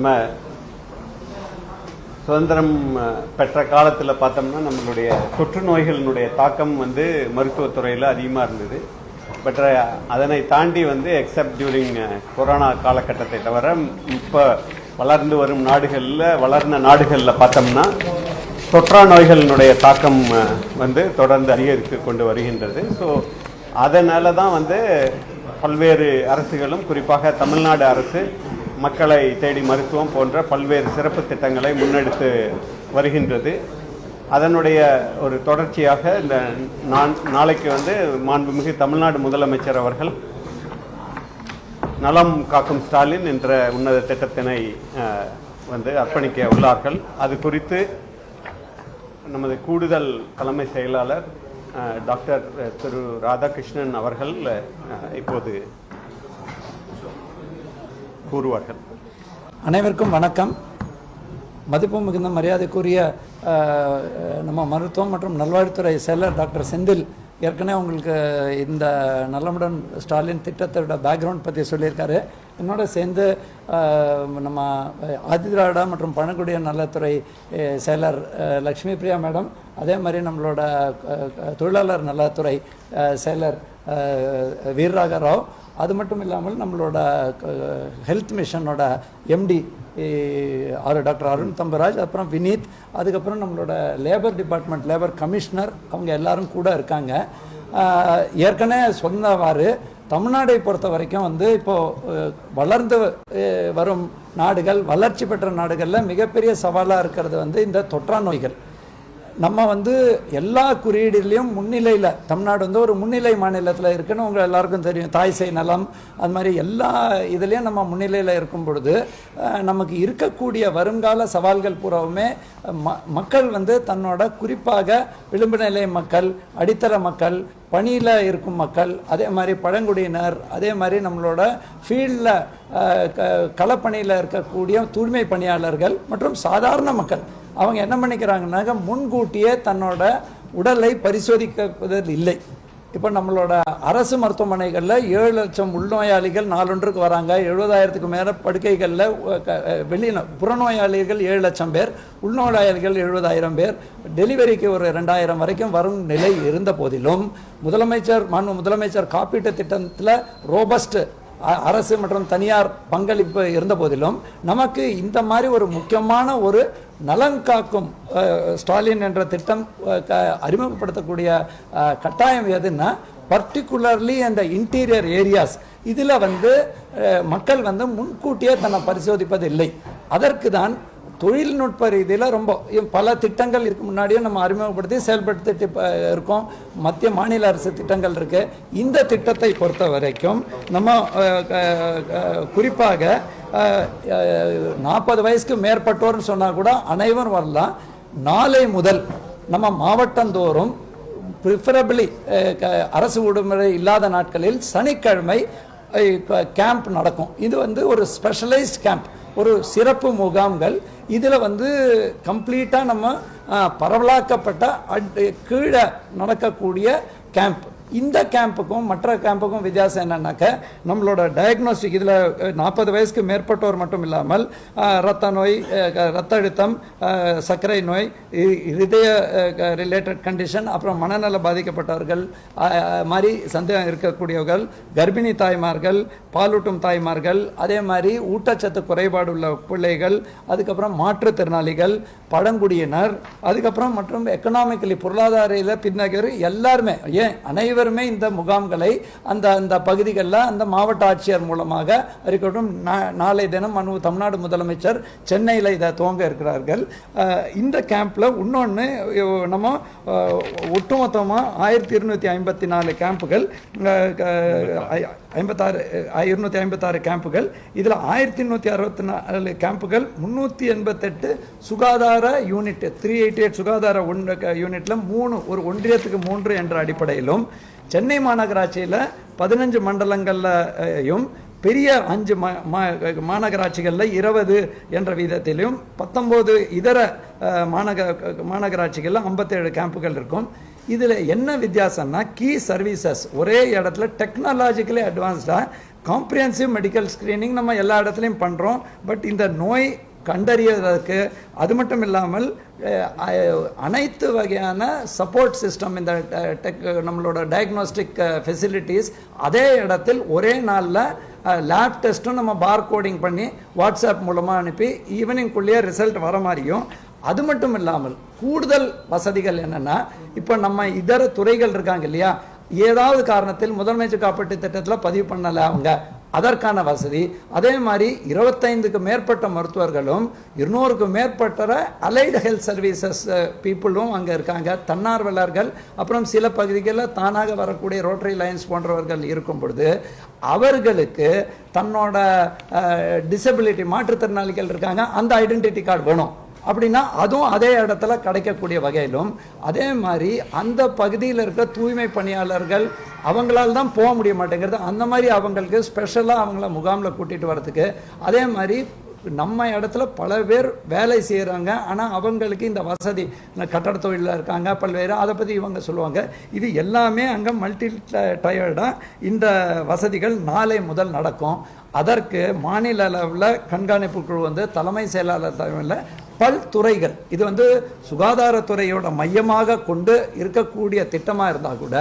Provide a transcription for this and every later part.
நம்ம சுதந்திரம் பெற்ற காலத்தில் பார்த்தோம்னா நம்மளுடைய தொற்று நோய்களினுடைய தாக்கம் வந்து மருத்துவத்துறையில் அதிகமாக இருந்தது. பட் அதனை தாண்டி வந்து எக்ஸப்ட் டியூரிங் கொரோனா காலகட்டத்தை தவிர இப்போ வளர்ந்து வரும் நாடுகளில் வளர்ந்த நாடுகளில் பார்த்தோம்னா தொற்றா நோய்களினுடைய தாக்கம் வந்து தொடர்ந்து அதிகரித்து கொண்டு வருகின்றது. ஸோ அதனால தான் வந்து பல்வேறு அரசுகளும் குறிப்பாக தமிழ்நாடு அரசு மக்களை தேடி மருத்துவம் போன்ற பல்வேறு சிறப்பு திட்டங்களை முன்னெடுத்து வருகின்றது. அதனுடைய ஒரு தொடர்ச்சியாக இந்த நான் நாளைக்கு வந்து மாண்புமிகு தமிழ்நாடு முதலமைச்சர் அவர்கள் நலம் காக்கும் ஸ்டாலின் என்ற உன்னத திட்டத்தினை வந்து அர்ப்பணிக்க உள்ளார்கள். அது குறித்து நமது கூடுதல் தலைமை செயலாளர் டாக்டர் திரு ராதாகிருஷ்ணன் அவர்கள் இப்போது கூறுவார்கள். அனைவருக்கும் வணக்கம். மதிப்பு மிகுந்த மரியாதைக்குரிய நம்ம மருத்துவம் மற்றும் நல்வாழ்வுத்துறை செயலர் டாக்டர் செந்தில் ஏற்கனவே உங்களுக்கு இந்த நல்லமுடன் ஸ்டாலின் திட்டத்தோட பேக்ரவுண்ட் பற்றி சொல்லியிருக்காரு. என்னோட சேர்ந்து நம்ம ஆதிதிராடா மற்றும் பழங்குடிய நலத்துறை செயலர் லக்ஷ்மி பிரியா மேடம் அதே மாதிரி நம்மளோட தொழிலாளர் நலத்துறை செயலர் வீரராக ராவ் அது மட்டும் இல்லாமல் நம்மளோட ஹெல்த் மிஷனோட எம்டி ஆறு டாக்டர் அருண் தம்பராஜ் அப்புறம் வினீத் அதுக்கப்புறம் நம்மளோட லேபர் டிபார்ட்மெண்ட் லேபர் கமிஷனர் அவங்க எல்லாரும் கூட இருக்காங்க. ஏற்கனவே சொன்னவாறு தமிழ்நாடை பொறுத்த வரைக்கும் வந்து இப்போது வளர்ந்து வரும் நாடுகள் வளர்ச்சி பெற்ற நாடுகளில் மிகப்பெரிய சவாலாக இருக்கிறது வந்து இந்த தொற்றா நோய்கள் நம்ம வந்து எல்லா குறியீடுலையும் முன்னிலையில் தமிழ்நாடு வந்து ஒரு முன்னிலை மாநிலத்தில் இருக்குன்னு உங்கள் எல்லாருக்கும் தெரியும். தாய் செய் நலம் அது மாதிரி எல்லா இதுலேயும் நம்ம முன்னிலையில் இருக்கும் பொழுது நமக்கு இருக்கக்கூடிய வருங்கால சவால்கள் பூராவுமே ம மக்கள் வந்து தன்னோட குறிப்பாக விளிம்பு நிலை மக்கள் அடித்தர மக்கள் பணியில் இருக்கும் மக்கள் அதே மாதிரி பழங்குடியினர் அதே மாதிரி நம்மளோட ஃபீல்டில் களப்பணியில் இருக்கக்கூடிய தூய்மை பணியாளர்கள் மற்றும் சாதாரண மக்கள் அவங்க என்ன பண்ணிக்கிறாங்கன்னாக்க முன்கூட்டியே தன்னோட உடலை பரிசோதிக்கப்பதில் இல்லை. இப்போ நம்மளோட அரசு மருத்துவமனைகளில் ஏழு லட்சம் உள்நோயாளிகள் நாளொன்றுக்கு வராங்க. எழுபதாயிரத்துக்கு மேலே படுக்கைகளில் வெளியில் புறநோயாளிகள் ஏழு லட்சம் பேர் உள்நோயாளிகள் எழுபதாயிரம் பேர். டெலிவரிக்கு ஒரு ரெண்டாயிரம் வரைக்கும் வரும் நிலை இருந்த போதிலும் முதலமைச்சர் மாண்பு முதலமைச்சர் காப்பீட்டு திட்டத்தில் ரோபஸ்ட் அரசு மற்றும் தனியார் பங்களிப்பு இருந்த போதிலும் நமக்கு இந்த மாதிரி ஒரு முக்கியமான ஒரு நலன் காக்கும் ஸ்டாலின் என்ற திட்டம் அறிமுகப்படுத்தக்கூடிய கட்டாயம் எதுன்னா பர்டிகுலர்லி அந்த இன்டீரியர் ஏரியாஸ் இதில் வந்து மக்கள் வந்து முன்கூட்டியே தன்னை பரிசோதிப்பது இல்லை அதற்கு தான் தொழில்நுட்ப ரீதியில் ரொம்ப பல திட்டங்கள் இதுக்கு முன்னாடியே நம்ம அறிமுகப்படுத்தி செயல்படுத்திட்டு இருக்கோம். மத்திய மாநில அரசு திட்டங்கள் இருக்கு. இந்த திட்டத்தை பொறுத்த வரைக்கும் நம்ம குறிப்பாக நாற்பது வயசுக்கு மேற்பட்டோர்னு சொன்னால் கூட அனைவரும் வரலாம். நாளை முதல் நம்ம மாவட்டந்தோறும் ப்ரிஃபரபிளி அரசு விடுமுறை இல்லாத நாட்களில் சனிக்கிழமை கேம்ப் நடக்கும். இது வந்து ஒரு ஸ்பெஷலைஸ்ட் கேம்ப் ஒரு சிறப்பு முகாம்கள். இதில் வந்து கம்ப்ளீட்டாக நம்ம பரவலாக்கப்பட்ட அட் கீழே நடக்கக்கூடிய கேம்ப். இந்த கேம்புக்கும் மற்ற கேம்புக்கும் வித்தியாசம் என்னன்னாக்க நம்மளோட டயக்னோஸ்டிக் இதில் நாற்பது வயசுக்கு மேற்பட்டோர் மட்டும் இல்லாமல் ரத்த இரத்த நோய் ரத்த க- அழுத்தம் சர்க்கரை நோய் இ- இதய ரிலேட்டட் கண்டிஷன் அப்புறம் மனநல பாதிக்கப்பட்டவர்கள் மாதிரி சந்தேகம் இருக்கக்கூடியவர்கள் கர்ப்பிணி தாய்மார்கள் பாலூட்டும் தாய்மார்கள் அதே மாதிரி ஊட்டச்சத்து குறைபாடு உள்ள பிள்ளைகள் அதுக்கப்புறம் மாற்றுத்திறனாளிகள் பழங்குடியினர் அதுக்கப்புறம் மற்றும் எக்கனாமிக்கலி பொருளாதார பின்னகர் எல்லாருமே ஏன் அனைவரும் இந்த முகாம்களை அந்த அந்த பகுதிகளில் அந்த மாவட்ட ஆட்சியர் மூலமாக இருக்கட்டும் நாளை தினம் மனு தமிழ்நாடு முதலமைச்சர் சென்னையில் இதை துவங்க இருக்கிறார்கள். இந்த கேம்பில் இன்னொன்று நம்ம ஒட்டுமொத்தமாக ஆயிரத்தி இருநூற்றி ஐம்பத்தி நாலு கேம்புகள் ஐம்பத்தாறு இருநூற்றி இருநூத்தி ஐம்பத்தாறு கேம்புகள் இதில் ஆயிரத்தி நூற்றி அறுபத்தி நாலு கேம்புகள் முந்நூற்றி எண்பத்தெட்டு சுகாதார யூனிட் த்ரீ எயிட்டி எயிட் சுகாதார ஒன்று யூனிட்டில் மூணு ஒரு ஒன்றியத்துக்கு மூன்று என்ற அடிப்படையிலும் சென்னை மாநகராட்சியில் பதினஞ்சு மண்டலங்கள்லையும் பெரிய அஞ்சு மா மாநகராட்சிகளில் இருபது என்ற விதத்திலும் பத்தொம்போது இதர மாநக மாநகராட்சிகளில் ஐம்பத்தேழு கேம்புகள் இருக்கும். இதில் என்ன வித்தியாசம்னா கீ சர்வீசஸ் ஒரே இடத்துல டெக்னாலஜிக்கலி அட்வான்ஸ்டாக காம்ப்ரிஹென்சிவ் மெடிக்கல் ஸ்க்ரீனிங் நம்ம எல்லா இடத்துலையும் பண்ணுறோம் பட் இந்த நோய் கண்டறியதற்கு அது மட்டும் இல்லாமல் அனைத்து வகையான சப்போர்ட் சிஸ்டம் இந்த டெக் நம்மளோட டயக்னோஸ்டிக் ஃபெசிலிட்டிஸ் அதே இடத்தில் ஒரே நாளில் லேப் டெஸ்ட்டும் நம்ம பார் கோடிங் பண்ணி வாட்ஸ்அப் மூலமாக அனுப்பி ஈவினிங்குள்ளேயே ரிசல்ட் வர மாதிரியும் அது மட்டும் இல்லாமல் கூடுதல் வசதிகள் என்னென்னா இப்போ நம்ம இதர துறைகள் இருக்காங்க இல்லையா? ஏதாவது காரணத்தில் முதலமைச்சர் காப்பீட்டு திட்டத்தில் பதிவு பண்ணலை அவங்க. அதற்கான வசதி. அதே மாதிரி இருபத்தைந்துக்கு மேற்பட்ட மருத்துவர்களும் இருநூறுக்கு மேற்பட்ட அலைடு ஹெல்த் சர்வீசஸ் பீப்புளும் அங்கே இருக்காங்க. தன்னார்வலர்கள் அப்புறம் சில பகுதிகளில் தானாக வரக்கூடிய ரோட்டரி லைன்ஸ் போன்றவர்கள் இருக்கும் பொழுது அவர்களுக்கு தன்னோட uh, டிசபிலிட்டி மாற்றுத்திறனாளிகள் இருக்காங்க. அந்த ஐடென்டிட்டி கார்டு வேணும். அப்படின்னா அதுவும் அதே இடத்துல கிடைக்கக்கூடிய வகையிலும் அதே மாதிரி அந்த பகுதியில் இருக்க தூய்மை பணியாளர்கள் அவங்களால தான் போக முடிய மாட்டேங்கிறது அந்த மாதிரி அவங்களுக்கு ஸ்பெஷலாக அவங்கள முகாமில் கூட்டிகிட்டு வரத்துக்கு அதே மாதிரி நம்ம இடத்துல பல பேர் வேலை செய்கிறாங்க ஆனால் அவங்களுக்கு இந்த வசதி இந்த கட்டட தொழிலில் இருக்காங்க பல்வேறு அதை பற்றி இவங்க சொல்லுவாங்க. இது எல்லாமே அங்கே மல்டி டயர்டாக இந்த வசதிகள் நாளை முதல் நடக்கும். அதற்கு மாநில அளவில் கண்காணிப்பு குழு வந்து தலைமை செயலாளர் தலைமையில் பல்துறைகள் இது வந்து சுகாதாரத்துறையோட மையமாக கொண்டு இருக்கக்கூடிய திட்டமாக இருந்தால் கூட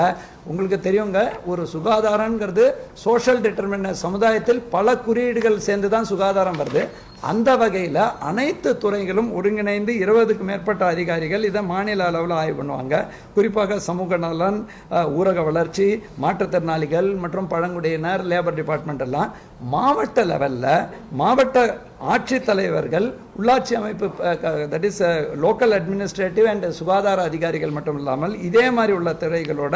உங்களுக்கு தெரியுங்க ஒரு சுகாதாரங்கிறது சோஷியல் டிட்டர்மெண்ட் சமுதாயத்தில் பல குறியீடுகள் சேர்ந்து தான் சுகாதாரம் வருது. அந்த வகையில் அனைத்து துறைகளும் ஒருங்கிணைந்து இருபதுக்கு மேற்பட்ட அதிகாரிகள் இதை மாநில அளவில் ஆய்வு பண்ணுவாங்க. குறிப்பாக சமூக நலன் ஊரக வளர்ச்சி மாற்றுத்திறனாளிகள் மற்றும் பழங்குடியினர் லேபர் டிபார்ட்மெண்ட் எல்லாம் மாவட்ட லெவலில் மாவட்ட ஆட்சித்தலைவர்கள் உள்ளாட்சி அமைப்பு that is local administrative and சுகாதார அதிகாரிகள் மட்டும் இல்லாமல் இதே மாதிரி உள்ள துறைகளோட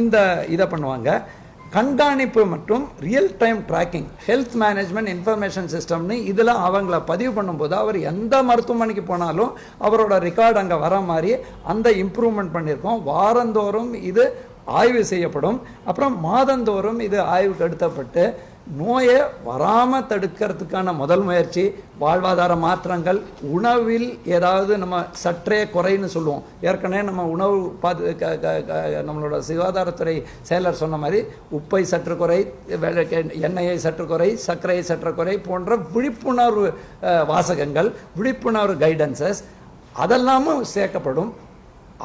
இந்த இதை பண்ணுவாங்க. கண்காணிப்பு மற்றும் real time tracking health management information சிஸ்டம்னு இதில் அவங்கள பதிவு பண்ணும்போது அவர் எந்த மருத்துவமனைக்கு போனாலும் அவரோட ரெக்கார்டு அங்கே வர மாதிரி அந்த இம்ப்ரூவ்மெண்ட் பண்ணியிருக்கோம். வாரந்தோறும் இது ஆய்வு செய்யப்படும். அப்புறம் மாதந்தோறும் இது ஆய்வுக்கு எடுத்தப்பட்டு நோயை வராமல் தடுக்கிறதுக்கான முதல் முயற்சி வாழ்வாதார மாற்றங்கள் உணவில் ஏதாவது நம்ம சற்றே குறைன்னு சொல்லுவோம். ஏற்கனவே நம்ம உணவு பாது க- க- நம்மளோட சுகாதாரத்துறை செயலர் சொன்ன மாதிரி உப்பை சற்று குறை எண்ணெயை சற்று குறை சர்க்கரையை சற்று குறை போன்ற விழிப்புணர்வு வாசகங்கள் விழிப்புணர்வு கைடன்சஸ் அதெல்லாமும் சேர்க்கப்படும்.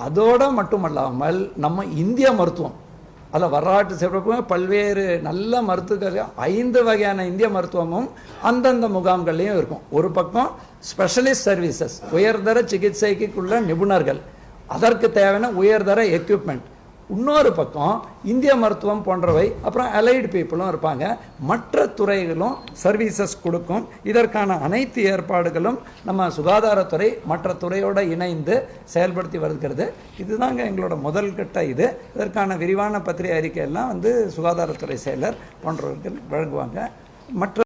அதோடு மட்டுமல்லாமல் நம்ம இந்திய மருத்துவம் அதில் வரலாற்று சிறப்பு பல்வேறு நல்ல மருத்துவர்கள் ஐந்து வகையான இந்திய மருத்துவமும் அந்தந்த முகாம்கள்லையும் இருக்கும். ஒரு பக்கம் ஸ்பெஷலிஸ்ட் சர்வீசஸ் உயர்தர சிகிச்சைக்குள்ள நிபுணர்கள் அதற்கு தேவையான உயர்தர எக்யூப்மெண்ட் இன்னொரு பக்கம் இந்திய மருத்துவம் போன்றவை அப்புறம் அலைடு பீப்புளும் இருப்பாங்க. மற்ற துறைகளும் சர்வீசஸ் கொடுக்கும். இதற்கான அனைத்து ஏற்பாடுகளும் நம்ம சுகாதாரத்துறை மற்ற துறையோட இணைந்து செயல்படுத்தி வருகிறது. இதுதாங்க எங்களோட முதல் கட்ட இது. இதற்கான விரிவான பத்திரிகை அறிக்கையெல்லாம் வந்து சுகாதாரத்துறை செயலர் போன்றவர்கள் வழங்குவாங்க. மற்ற